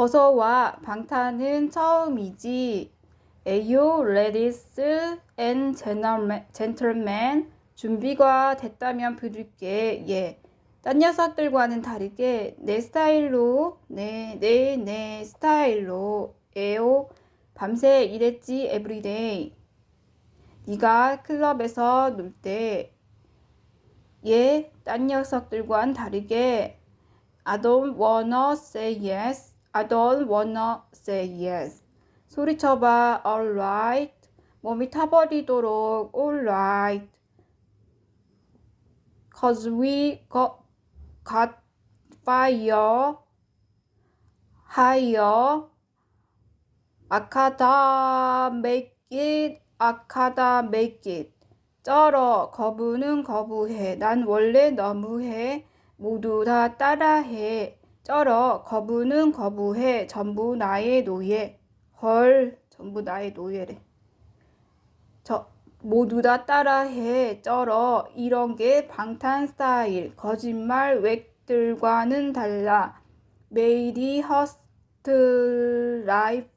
어서 와. 방탄은 처음이지. 에요, and gentlemen, gentlemen. 준비가 됐다면 부를게. 예. 딴 녀석들과는 다르게 내 스타일로, 내, 내, 내 스타일로. 에요. 밤새 일했지, everyday. 네가 클럽에서 놀 때. 예, 딴 녀석들과는 다르게 I don't wanna say yes. I don't wanna say yes. 소리쳐봐. Alright. 몸이 타버리도록. Alright. Cause we got, got fire. higher. 아카다 make it. 아카다 make it. 쩔어. 거부는 거부해. 난 원래 너무해. 모두 다 따라해. 쩔어. 거부는 거부해. 전부 나의 노예. 헐. 전부 나의 노예래. 저 모두 다 따라해. 쩔어. 이런 게 방탄 스타일. 거짓말 웩들과는 달라. 메이디 허스트 라이프